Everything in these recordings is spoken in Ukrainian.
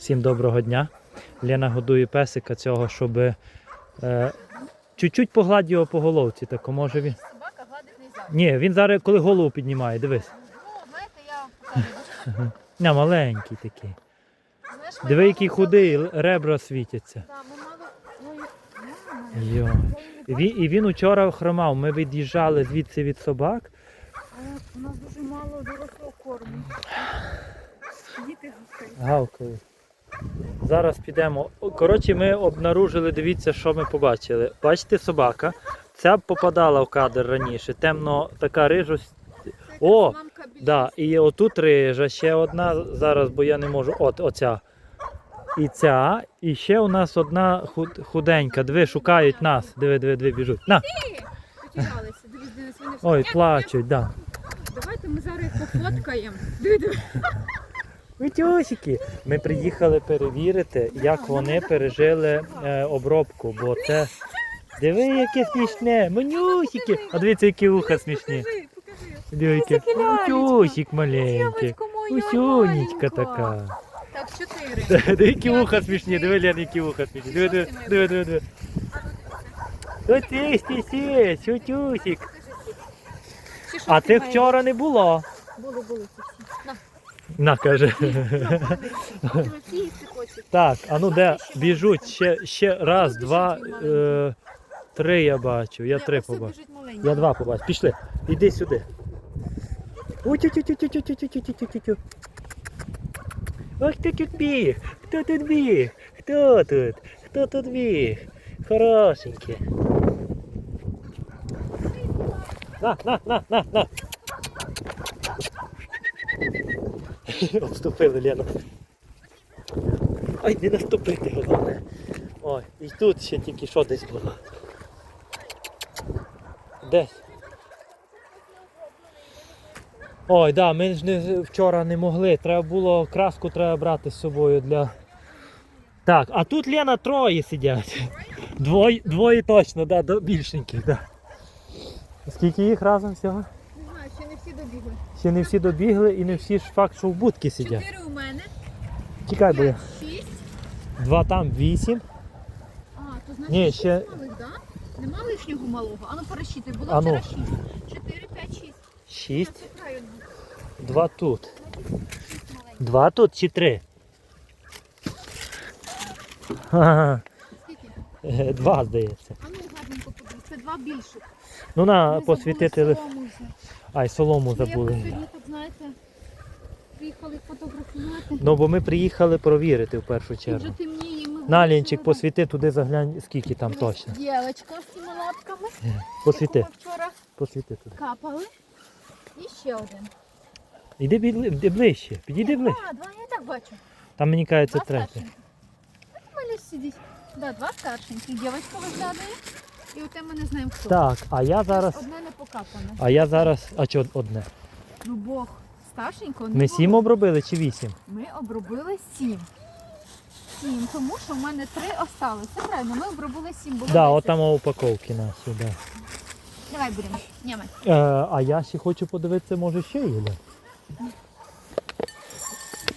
Всім доброго дня. Лена годує песика цього, щоб е, чуть-чуть погладь його по головці, так може він. Собака гладить не можна. Ні, він зараз коли голову піднімає, дивись. Ну, знаєте, я покажу. Не, маленький такий. Знаєш, ми Диви, мало який худий, ребра світяться. Да, ми мало... Ой, мама. Йо. І він, і він учора хромав. Ми від'їжджали звідси від собак. Але у нас дуже мало дорослого корму. Діти. Гавкали. Зараз підемо. Коротше, ми обнаружили, дивіться, що ми побачили. Бачите, собака. Ця попадала в кадр раніше. Темно така рижа. О, Да, і отут рижа, ще одна зараз, бо я не можу. От, оця. І ця, і ще у нас одна худ- худенька. Диви, шукають нас. Диви, диви, диви, біжуть. На! Ой, плачуть, да. Давайте ми зараз їх пофоткаємо. Диви, диви. Витюсики. Ми приїхали перевірити, як вони пережили е, обробку, бо це. Диви, яке смішне, манюсики. А дивіться, які вуха смішні. Лялечка. Утюсик маленький. Усюнечка така. Так, чотири. Диви, які Я вуха смішні, диви, Лен, які вуха смішні. Диви, диви, диви, диви, диви. Ось ти, чутюсик. Чи що А ти вчора не було. Ці всі. На, каже. Так, а ну де біжуть ще, ще раз, два, е, три я бачу. Я три маленькі. Я два побачив. Пішли. Іди сюди. Утю-тю-тю-тю-тю-тю-тю-тю-тю. Ох, хто тут біг? Хто тут біг? Хто тут? Хто тут біг? Хорошенький. На, на, на, на, на. Обступили Лену. Ой, не наступити головне. Ой, і тут ще тільки що десь було. Десь. Ой, да, ми ж не, вчора не могли. Треба було краску треба брати з собою для. Так, а тут Лена троє сидять. Двоє, двоє точно, да, до більшеньких, да. Скільки їх разом всього? Не знаю, ще не всі добігли. Ще не всі добігли і не всі ж факт, що в будки сидять. Чотири у мене, Чекай, бо я. шість. Два там, вісім. А, то значить Ні, шість ще- малих, да? Нема лишнього малого. А ну пересчитай, було А ну. вчора шість. Чотири, п'ять, шість. Шість. Це правильно. Два тут. Шість маленьких. Два тут чи три? Ха-ха. Скільки? Е, Два, здається. А ну гарненько подивись. Це два більших. Ну на Ми посвіти забули телефон. солому взяти. Ай, солому Ми якось забули. сьогодні тут, знаєте, приїхали фотографувати. Ну бо ми приїхали провірити в першу вже чергу. темніє, ми Налінчик, посвіти туди заглянь, скільки там точно. Дівчинка з цими лапками, Посвіти, яку ми вчора посвіти туди. капали. І ще один. Іди іди ближче, підійди ближче. А, два я так бачу. Там мені кажеться Два третє. старшеньких. Сидить. Да, два старшеньких. Дівчинка виглядає. І оте ми не знаємо хто. Так, а я зараз. Одне не покапане. А я зараз. А чого одне? Ну Бог старшенького не Ми було. сім обробили чи вісім? Ми обробили сім. Сім, тому що в мене три осталось. Це правильно, ми обробили сім. Було Так, да, 10. от там упаковки наші, да. Давай будемо. Е, а я ще хочу подивитися, може ще є. Ля?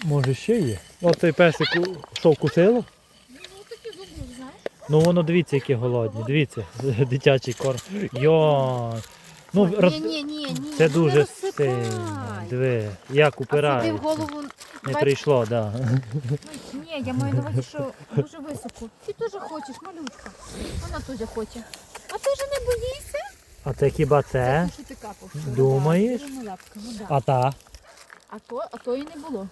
Може ще є. Оцей песик у- що вкусило? Ну, такі зубні, знаєш. Ну воно дивіться, які голодні. Дивіться, дитячий корм. Йо. Ну, роз... Ні, ні, ні, ні. Це ну, дуже розсипай. сильно. Диви, як А сюди в упирається. голову. Не бач- прийшло, так. Да. Ну, Ні, я маю на увазі, що дуже високо. Ти теж хочеш, малючка. Вона теж хоче. А ти ж не боїшся? А це хіба це? Що ти капав. вчора. Думаєш? Лапками, да. А та? А то, а то і не було.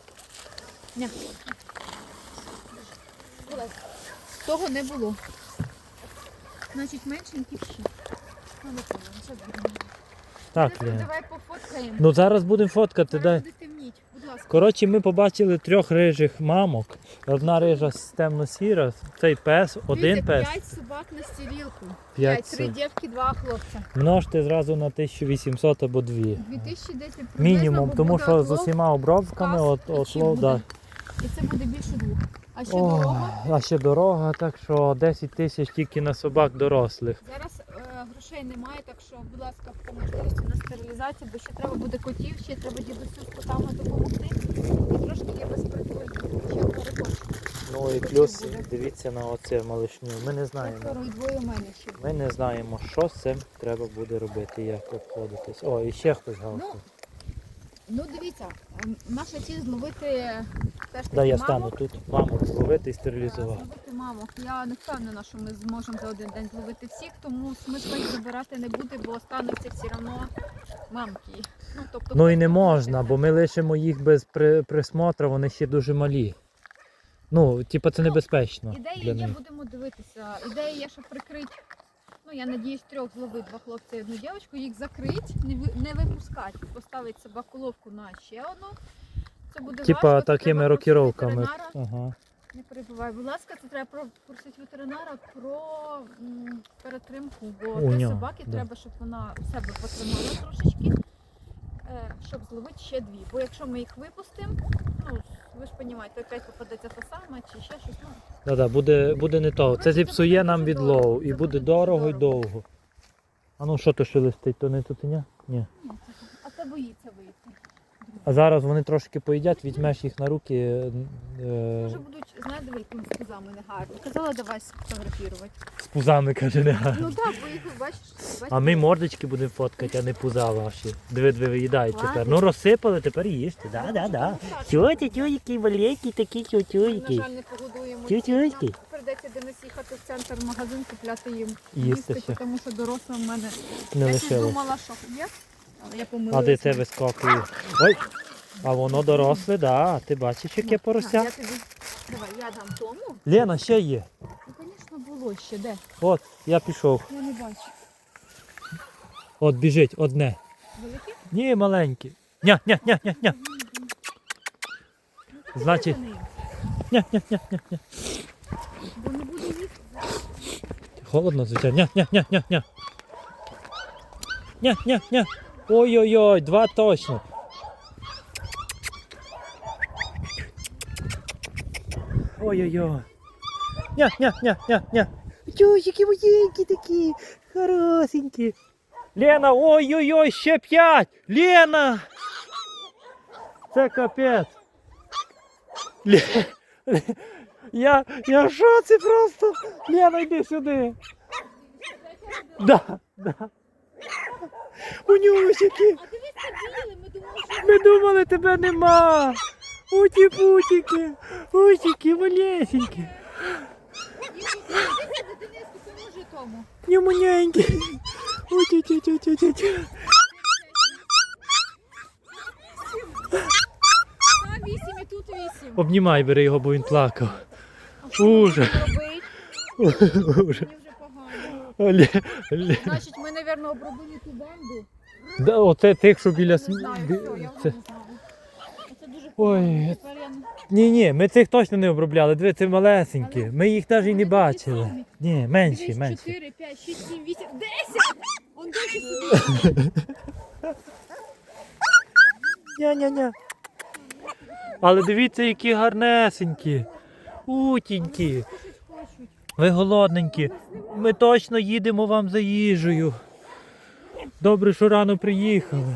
Ня. Була. Того не було. Значить, меншенькі всі. Ну, не зробимо. Так, Ліна. Давай пофоткаємо. Ну зараз будемо фоткати. Зараз Дай. буде темніть, будь ласка. Коротше, ми побачили трьох рижих мамок. Одна рижа з темно-сіра, цей пес, один Дивіться, пес. П'ять собак на стілілку. П'ять П'ять, три дівки, два хлопця. Множте зразу на 1800 або дві. 2000 десь приблизно, Мінімум, бо тому буде що з отлов, усіма обробками каз, от, і отлов, чим да. буде. І це буде більше двох. А ще О, дорога. а ще дорога, так що 10 тисяч тільки на собак дорослих. Зараз е, грошей немає, так що, будь ласка, по можливості на стерилізацію, бо ще треба буде котів, ще треба дідусю з котами допомогти. І трошки є безпритульні. Ще. Ну і плюс дивіться на оце малишню. Ми не знаємо. Двоє у мене ще. Ми не знаємо, що з цим треба буде робити, як обходитись. О, і ще хтось галкає. Ну дивіться, наша ціль зловити теж Да, я стану тут, маму зловити і стерилізувати. Зловити маму. Я не впевнена, що ми зможемо за один день зловити всіх, тому смисла їх забирати не буде, бо остануться все одно мамки. Ну, тобто, Ну і не можна, бо ми лишимо їх без при, присмотру, вони ще дуже малі. Ну, типа це небезпечно Ідея для є, них. будемо дивитися. Ідея є, щоб прикрити. Ну, я надіюсь, трьох зловити, два хлопця і одну дівчинку, їх закрити, не, ви- не випускати, поставити собаколовку на ще одну. Це буде Типа важко, такими треба рокіровками. ветеринара. Ага. Не перебувай, будь ласка, це треба про- просити ветеринара про м, перетримку, бо У три нього, собаки да. треба, щоб вона в себе потримала трошечки, е, щоб зловити ще дві. Бо якщо ми їх випустимо, ну ви ж розумієте, опять попадеться та сама чи ще щось. Ну, Да-да, буде, буде не то. Це зіпсує нам відлов і буде дорого і довго. А ну що то шелестить, то не тутеня? Ні. ні, це- а це боїться. А зараз вони трошки поїдять, візьмеш їх на руки. е, Може будуть, знаєте, якими з козами негарні. Казала, давай сфотографувати. з пузами, каже, не гарно. Ну так, бо їх бачиш, бачиш. А ми мордочки будемо фоткати, а не пуза ваші. Диви, диви, виїдають Ладно. тепер. Ну розсипали, тепер їсти. Да, да, да. Тьоті, тьоті, маленькі такі Ми, на жаль, не погодуємо. Тютюйки. Нам Прийдеться Денис їхати в центр магазин, купляти їм Їсти ще. тому що дорослим в мене. Не я щось думала, що є, я А де це вискакує? Ой! А воно доросле, да. Ти бачиш, яке порося? Я тобі... Давай, я дам тому. Лена, ще є. Ну, звісно, було ще, де? От, я пішов. Я не бачу. От біжить одне. Великі? Ні, маленьке. Ня, ня, ня, ня, ня. Значить, ня, ня, ня, ня, ня. Бо не буде їх. Холодно, звичайно. Ня, ня, ня, ня, ня. Ня, ня, ня. Ой-ой-ой, два точно. Ой-ой-ой. Ня, ня, ня, ня, ня. Чусики маленькі такі, хорошенькі. Лена, ой-ой-ой, ще п'ять. Лена! Це капець. Ле- Ле- Я, я в шоці просто. Лена, йди сюди. Да, да. Унюсики. А дивіться, біли, ми думали, що Ми думали, тебе нема. Уті-путіки, утіки, малесенькі, Дениску, поможи тому. німуненькі. Уті-ті-ті-ті-ті. Там вісім і тут вісім. Обнімай, бери його, бо він плакав. Ужас. Ужас. Ле- ле- Значить, ми, мабуть, обробили ту банду. Да, оце тих, що біля Не знаю, все, я вже це- не знаю. Це дуже Ой. Тепер я не- Ні, ні, ми цих точно не обробляли. Диви, це малесенькі. Ми їх навіть і не бачили. Ні, менші, Дивись, менші. 4, 5, 6, 7, 8, 10! Он 10 сидить. Ня-ня-ня. Але дивіться, які гарнесенькі. Утінькі. Хочуть. Ви голодненькі. Ми точно їдемо вам за їжею. Добре, що рано приїхали.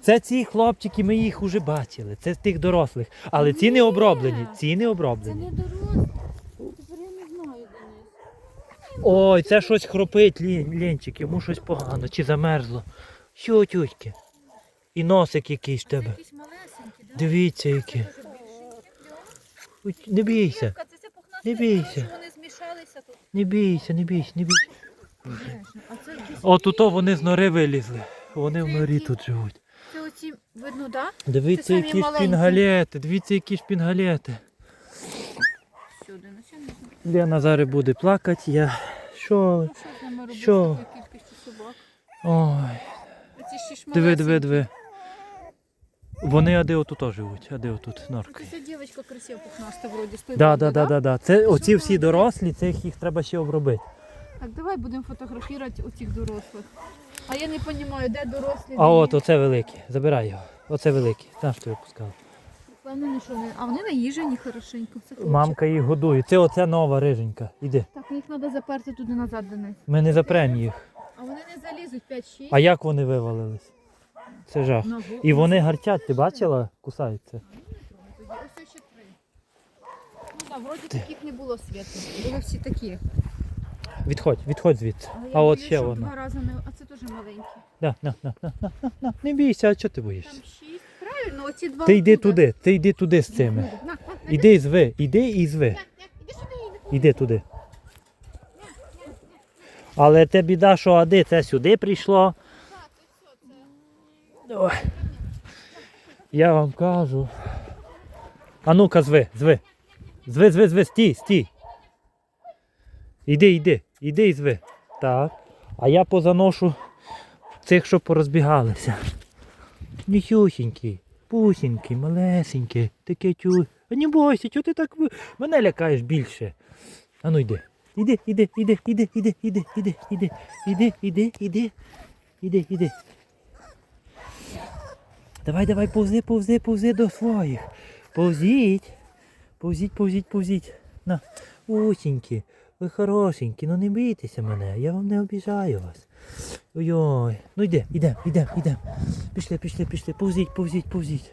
Це ці хлопчики, ми їх уже бачили. Це з тих дорослих. Але ці не оброблені. Ці не Це оброблені. не дорослі. Тепер я не знаю, Денис. Ой, це щось хропить, Лін, Ленчик, йому щось погано, чи замерзло. Що, тютьки? І носик якийсь в тебе. якісь малесенькі, да? Дивіться які. Це. Ой, Не бійся, це це Не бійся. Вони змішалися тут. не бійся, не бійся, не бійся. А це якісь О, тут вони з нори вилізли. Вони в норі тут живуть. Це оці, видно, да? Дивіться, самі які маленькі. шпінгалети, дивіться, які шпінгалети. Сюди, ну не знаю. Лена зараз буде плакати, я. Що? Ну, що з ними робити Що? такою кількістю собак? Ой. Оці ще ж Диви, диви, диви. Вони а де отут живуть, а де отут норки. Оце дівчинка красива пухнаста вроді, з тої Да, да, да, да, да. Це оці всі дорослі, цих їх треба ще обробити. Так, давай будемо фотографувати оцих дорослих. А я не розумію, де дорослі. А от оце велике. Забирай його. Оце велике. Знаєш, що я пускав. Впевнені, що вони. А вони наїжені хорошенько. Це хлопчик. Мамка їх годує. Це оце нова риженька. Іди. Так, їх треба заперти туди назад до них. Ми не запрем їх. А вони не залізуть 5-6. А як вони вивалились? Це жах. І вони гарчать, ти бачила? Кусаються. Ось ще три. А вроді таких не було світу. Були всі такі. Відходь, відходь звідси. А от ще воно. Два рази не... А це дуже маленькі. На, на, на, на, на, на, на. Не бійся, а чого ти боїшся? Там шість. Правильно, оці два. Ти йди туди, ти йди туди з цими. На, на, на, Іди і зви, іди і зви. на, на, Іди сюди, іди. Іди туди. Але те біда, що ади це сюди прийшло. Ой. Я вам кажу. А ну-ка зви, зви. Зви, зви, зви, стій, стій. Іди, іди, іди і зви. Так. А я позаношу цих, що порозбігалися. Ніхюсінький, пусінький, малесенький, таке тю. А не бойся, чого ти так мене лякаєш більше. А ну йди. Іди, іди, іди, іди, іди, іди, іди, іди, іди, іди, іди, іди, іди. Давай, давай, повзи, повзи, повзи до своїх. Повзіть. Повзіть, повзіть, повзіть. На, усінькі, ви хорошенькі, ну не бійтеся мене, я вам не обіжаю вас. Ой-ой. Ну йде, йдем, йдем, йдем. Пішли, пішли, пішли, повзіть, повзіть, повзіть.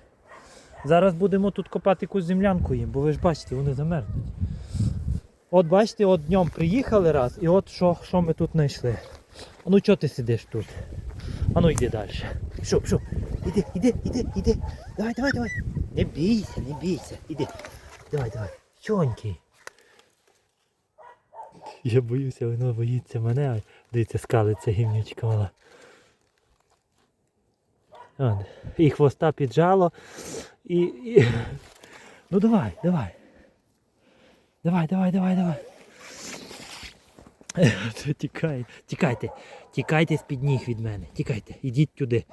Зараз будемо тут копати якусь землянку їм, бо ви ж бачите, вони замерзнуть. От бачите, от днем приїхали раз, і от що, що ми тут знайшли. А ну чого ти сидиш тут? А ну йди далі. Пішов, пішов. Іди, іди, іди, іди. Давай, давай, давай. Не бійся, не бійся. Іди. Давай, давай. Чонький. Я боюся, воно боїться мене. Дивіться, скалиться гімнючка мала. І хвоста піджало. І, і... Ну давай, давай. Давай, давай, давай, давай. Тікай, тікайте, тікайте з-під ніг від мене. Тікайте, ідіть туди.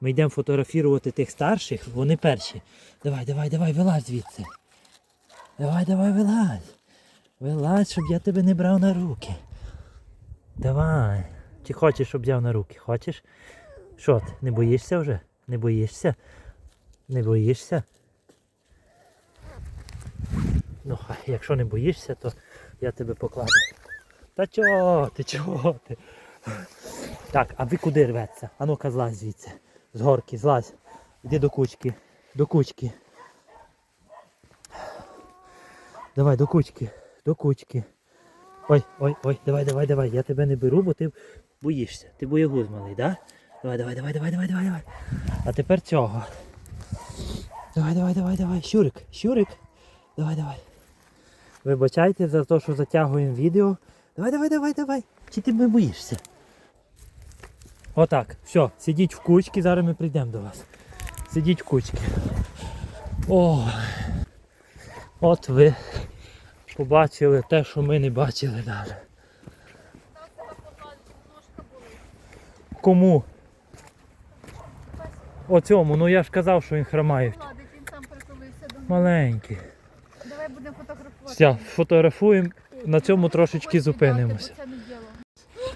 Ми йдемо фотографувати тих старших, вони перші. Давай, давай, давай, вилазь звідси. Давай, давай, вилазь. Вилазь, щоб я тебе не брав на руки. Давай. Чи хочеш, щоб взяв на руки? Хочеш? Що ти? Не боїшся вже? Не боїшся? Не боїшся? Ну, хай, якщо не боїшся, то я тебе покладу. Та чого ти, чого ти? Так, а ви куди рветься? А ну-ка злазь звідси. З горки, злазь. Іди до кучки. До кучки. Давай, до кучки. До кучки. Ой, ой, ой, давай, давай, давай. Я тебе не беру, бо ти боїшся. Ти боягуз малий, да? Давай, давай, давай, давай, давай, давай, давай. А тепер цього. Давай, давай, давай, давай. Щурик, щурик. Давай, давай. Вибачайте за те, що затягуємо відео. Давай, давай, давай, давай. Чи ти не боїшся? Отак. Все, сидіть в кучці, зараз ми прийдемо до вас. Сидіть в кучці. О, от ви побачили те, що ми не бачили болить. Кому? Оцьому, ну я ж казав, що він хромає. Маленький. Давай будемо фотографувати. Все, фотографуємо, на цьому трошечки зупинимося.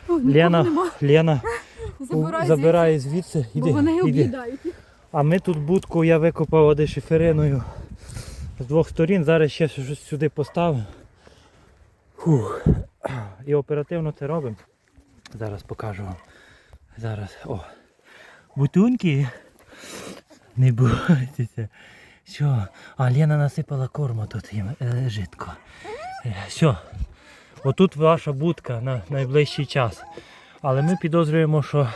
Лена, Лена Забирай, забирає звідси. звідси, Іди, бо вони іди. А ми тут будку я викопав оди шифериною з двох сторін. Зараз ще щось сюди поставимо. Фух. І оперативно це робимо. Зараз покажу вам. Зараз. О. Бутунки. Не бойтеся. Що? А Лена насипала корму тут їм е, жидко. Е, Що? Отут ваша будка на найближчий час. Але ми підозрюємо, що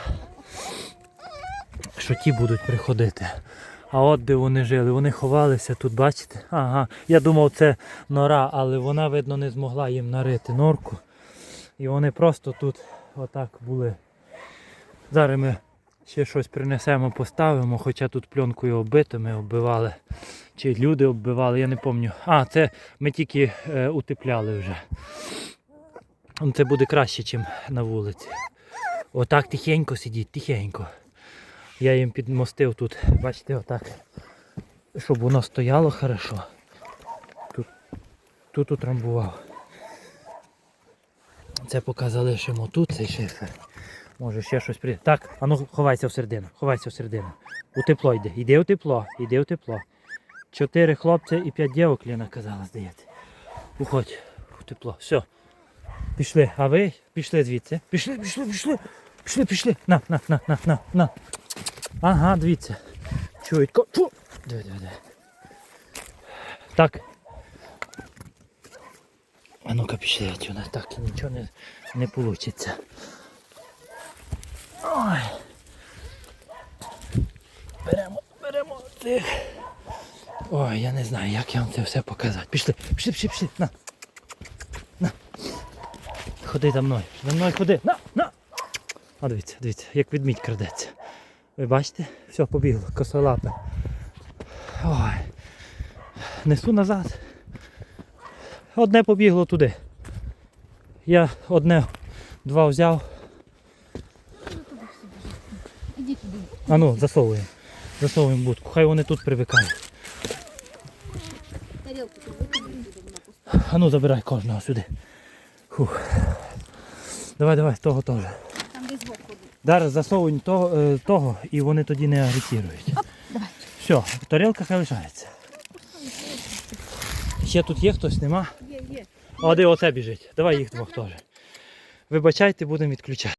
що ті будуть приходити. А от де вони жили, вони ховалися тут, бачите? Ага. Я думав, це нора, але вона, видно, не змогла їм нарити норку. І вони просто тут отак були. Зараз ми ще щось принесемо, поставимо, хоча тут пленкою оббито, ми оббивали. Чи люди оббивали, я не пам'ятаю. А, це ми тільки е, утепляли вже. Це буде краще, ніж на вулиці. Отак тихенько сидіть, тихенько. Я їм підмостив тут, бачите, отак. Щоб воно стояло хорошо. Тут, тут утрамбував. Це поки залишимо тут цей шифер. Може ще щось прийде. Так, а ну ховайся всередину, ховайся всередину. У тепло йди. Іди у тепло, іди у тепло. Чотири хлопця і п'ять дівок, Ліна казала, здається. Уходь у тепло. Все. Пішли. А ви пішли звідси. Пішли, пішли, пішли. Пішли, пішли. На, на, на, на, на, на. Ага, дивіться. Чують ко. Фу! Диви, диви, диви. Так. А ну-ка пішли отсюда, так і нічого не, не вийде. Ой. Беремо, беремо цих. Ой, я не знаю, як я вам це все показати. Пішли, пішли, пішли, пішли. На. На. Ходи за мною. За мною ходи. На. А дивіться, дивіться, як ведмідь крадеться. Ви бачите? Все, побігло, косолапе. Ой. Несу назад. Одне побігло туди. Я одне, два взяв. А ну, засовуємо. Засовуємо будку. Хай вони тут привикають. А ну забирай кожного сюди. Фух. Давай, давай, того теж. Там десь бок ходить. Зараз засовуємо того, е, того і вони тоді не агресірують. давай. Все, тарілка хай лишається. Ще тут є хтось, нема? Є, є. О, де оце біжить? Давай їх двох теж. Вибачайте, будемо відключати.